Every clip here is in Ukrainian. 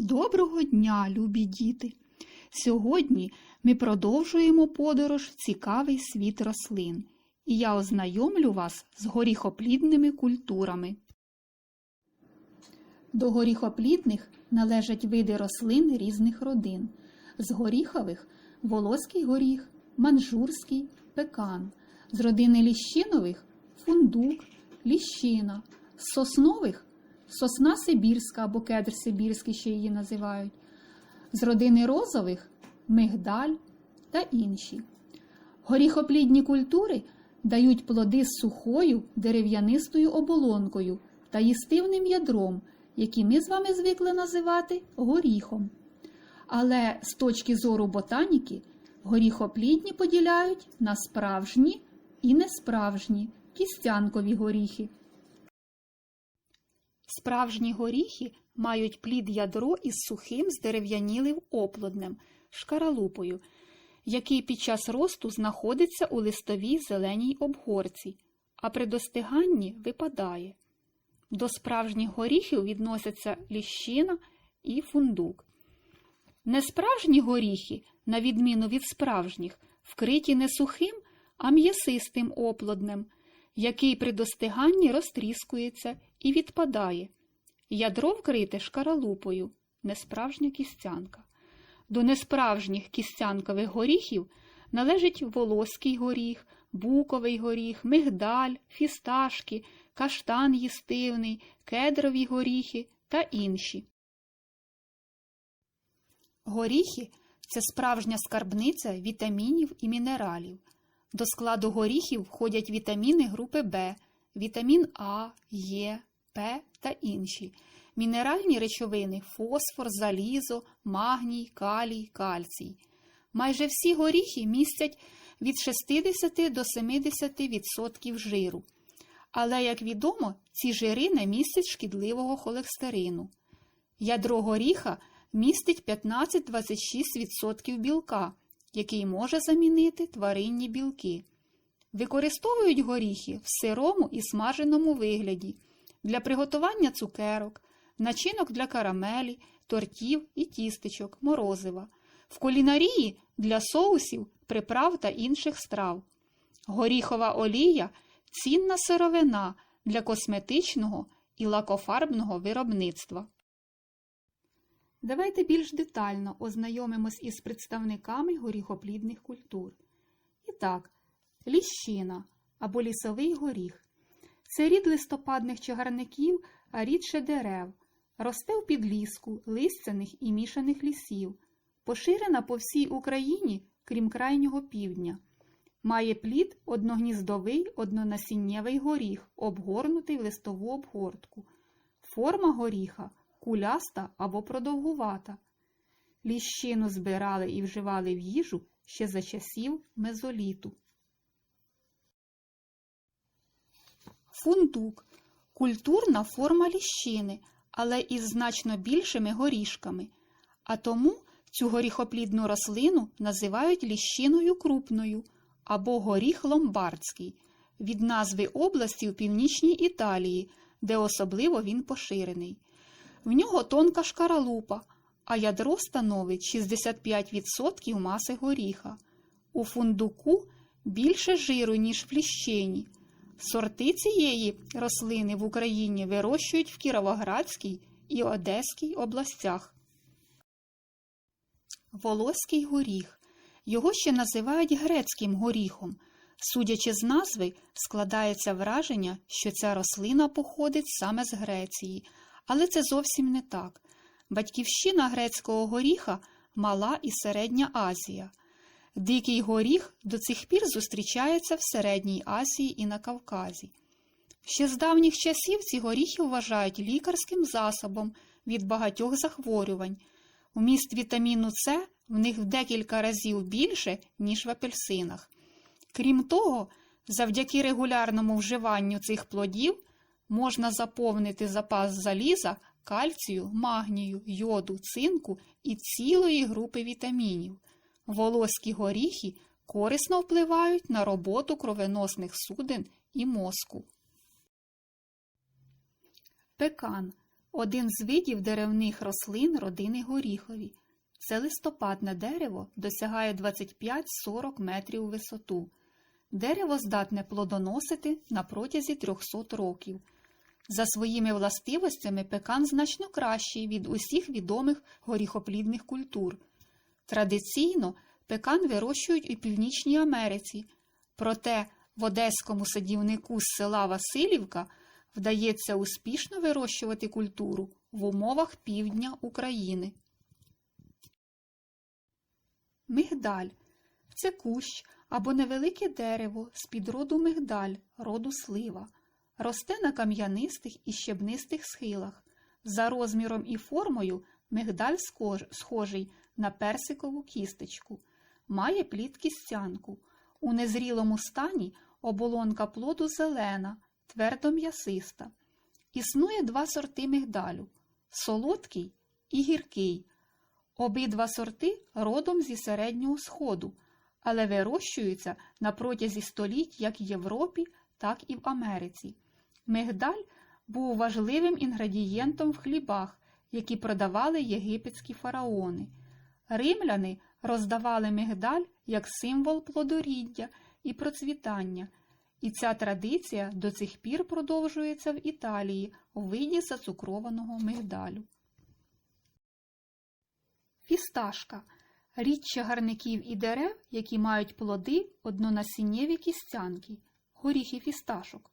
Доброго дня, любі діти! Сьогодні ми продовжуємо подорож в цікавий світ рослин, і я ознайомлю вас з горіхоплідними культурами. До горіхоплідних належать види рослин різних родин. З горіхових волоський горіх, манжурський, пекан, з родини ліщинових фундук, ліщина, з соснових сосна сибірська або кедр сибірський, ще її називають, з родини розових мигдаль та інші. Горіхоплідні культури дають плоди з сухою дерев'янистою оболонкою та їстивним ядром, які ми з вами звикли називати горіхом. Але з точки зору ботаніки горіхоплідні поділяють на справжні і несправжні кістянкові горіхи. Справжні горіхи мають плід ядро із сухим здерев'янілим оплоднем, шкаралупою, який під час росту знаходиться у листовій зеленій обгорці, а при достиганні випадає. До справжніх горіхів відносяться ліщина і фундук. Несправжні горіхи, на відміну від справжніх, вкриті не сухим, а м'ясистим оплоднем, який при достиганні розтріскується і відпадає. Ядро вкрите шкаралупою, несправжня кістянка. До несправжніх кістянкових горіхів належить волоський горіх, буковий горіх, мигдаль, фісташки, каштан їстивний, кедрові горіхи та інші. Горіхи це справжня скарбниця вітамінів і мінералів. До складу горіхів входять вітаміни групи В, вітамін А, Е, Та інші, мінеральні речовини фосфор, залізо, магній, калій, кальцій. Майже всі горіхи містять від 60 до 70% жиру. Але, як відомо, ці жири не містять шкідливого холестерину. Ядро горіха містить 15-26% білка, який може замінити тваринні білки. Використовують горіхи в сирому і смаженому вигляді для приготування цукерок, начинок для карамелі, тортів і тістечок, морозива, в кулінарії для соусів, приправ та інших страв. Горіхова олія цінна сировина для косметичного і лакофарбного виробництва. Давайте більш детально ознайомимось із представниками горіхоплідних культур. І так, ліщина або лісовий горіх. Це рід листопадних чагарників, а рідше дерев. Росте в підліску, листяних і мішаних лісів. Поширена по всій Україні, крім крайнього півдня. Має плід одногніздовий однонасіннєвий горіх, обгорнутий в листову обгортку. Форма горіха куляста або продовгувата. Ліщину збирали і вживали в їжу ще за часів мезоліту. Фундук культурна форма ліщини, але із значно більшими горішками. А тому цю горіхоплідну рослину називають ліщиною крупною або горіх ломбардський від назви області у північній Італії, де особливо він поширений. В нього тонка шкаралупа, а ядро становить 65% маси горіха. У фундуку більше жиру, ніж в ліщині. Сорти цієї рослини в Україні вирощують в Кіровоградській і Одеській областях. Волоський горіх. Його ще називають грецьким горіхом. Судячи з назви, складається враження, що ця рослина походить саме з Греції, але це зовсім не так. Батьківщина грецького горіха Мала і Середня Азія. Дикий горіх до цих пір зустрічається в Середній Азії і на Кавказі. Ще з давніх часів ці горіхи вважають лікарським засобом від багатьох захворювань. Уміст вітаміну С в них в декілька разів більше, ніж в апельсинах. Крім того, завдяки регулярному вживанню цих плодів можна заповнити запас заліза, кальцію, магнію, йоду, цинку і цілої групи вітамінів. Волоські горіхи корисно впливають на роботу кровеносних судин і мозку. Пекан один з видів деревних рослин родини горіхові. Це листопадне дерево досягає 25-40 метрів висоту. Дерево здатне плодоносити на протязі 300 років. За своїми властивостями пекан значно кращий від усіх відомих горіхоплідних культур. Традиційно пекан вирощують у Північній Америці, проте в одеському садівнику з села Василівка вдається успішно вирощувати культуру в умовах півдня України. Мигдаль це кущ або невелике дерево з підроду мигдаль, роду слива. Росте на кам'янистих і щебнистих схилах. За розміром і формою мигдаль схожий на персикову кісточку. Має плід кістянку. У незрілому стані оболонка плоду зелена, твердо м'ясиста. Існує два сорти мигдалю солодкий і гіркий. Обидва сорти родом зі середнього сходу, але вирощуються на протязі століть як в Європі, так і в Америці. Мигдаль був важливим інгредієнтом в хлібах, які продавали єгипетські фараони. Римляни роздавали мигдаль як символ плодоріддя і процвітання, і ця традиція до цих пір продовжується в Італії у виді зацукрованого мигдалю. Фісташка річ чагарників і дерев, які мають плоди однонасіннєві кістянки, горіхи фісташок.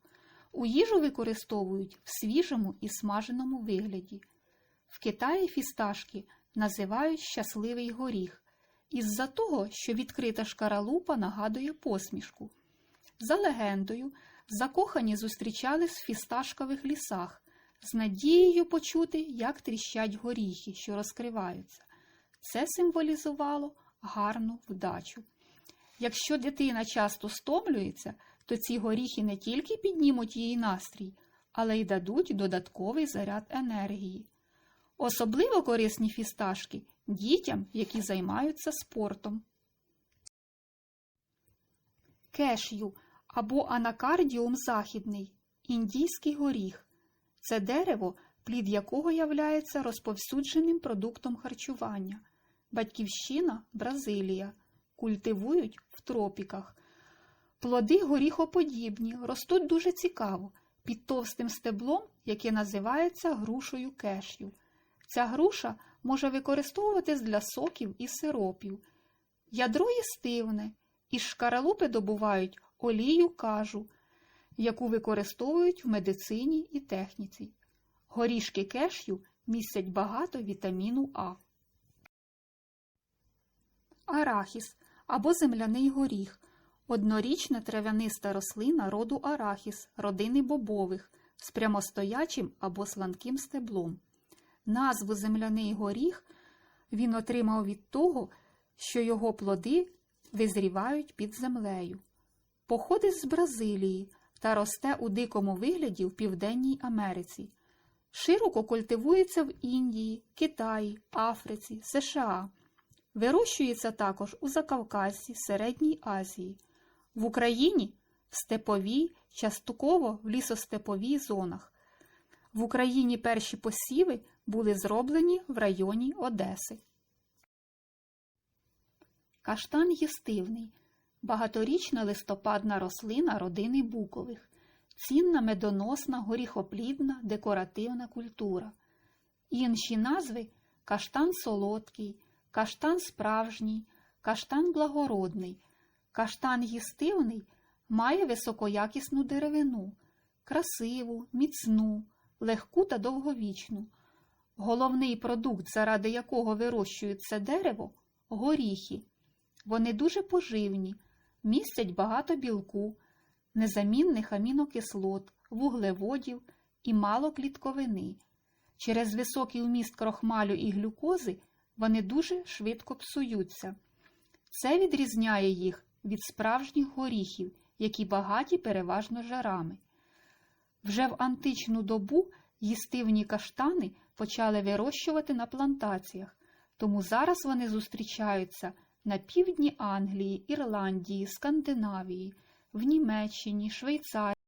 У їжу використовують в свіжому і смаженому вигляді. В Китаї фісташки називають щасливий горіх, із-за того, що відкрита шкаралупа нагадує посмішку. За легендою, закохані зустрічались в фісташкових лісах з надією почути, як тріщать горіхи, що розкриваються. Це символізувало гарну вдачу. Якщо дитина часто стомлюється, то ці горіхи не тільки піднімуть її настрій, але й дадуть додатковий заряд енергії. Особливо корисні фісташки дітям, які займаються спортом. Кешю або анакардіум західний індійський горіх. Це дерево, плід якого являється розповсюдженим продуктом харчування. Батьківщина Бразилія. Культивують в тропіках. Плоди горіхоподібні, ростуть дуже цікаво, під товстим стеблом, яке називається грушою кешю. Ця груша може використовуватись для соків і сиропів. Ядро їстивне, із шкаралупи добувають олію кажу, яку використовують в медицині і техніці. Горішки кешю містять багато вітаміну А. Арахіс або земляний горіх однорічна трав'яниста рослина роду арахіс, родини бобових, з прямостоячим або сланким стеблом. Назву земляний горіх він отримав від того, що його плоди визрівають під землею. Походить з Бразилії та росте у дикому вигляді в Південній Америці. Широко культивується в Індії, Китаї, Африці, США. Вирощується також у Закавказі, Середній Азії. В Україні в степовій, частково в лісостеповій зонах. В Україні перші посіви були зроблені в районі Одеси. Каштан їстивний багаторічна листопадна рослина родини букових, цінна медоносна, горіхоплідна, декоративна культура. Інші назви каштан солодкий, каштан справжній, каштан благородний, каштан їстивний має високоякісну деревину, красиву, міцну, легку та довговічну. Головний продукт, заради якого вирощують це дерево горіхи. Вони дуже поживні, містять багато білку, незамінних амінокислот, вуглеводів і мало клітковини. Через високий вміст крохмалю і глюкози вони дуже швидко псуються. Це відрізняє їх від справжніх горіхів, які багаті переважно жарами. Вже в античну добу їстивні каштани почали вирощувати на плантаціях, тому зараз вони зустрічаються на півдні Англії, Ірландії, Скандинавії, в Німеччині, Швейцарії.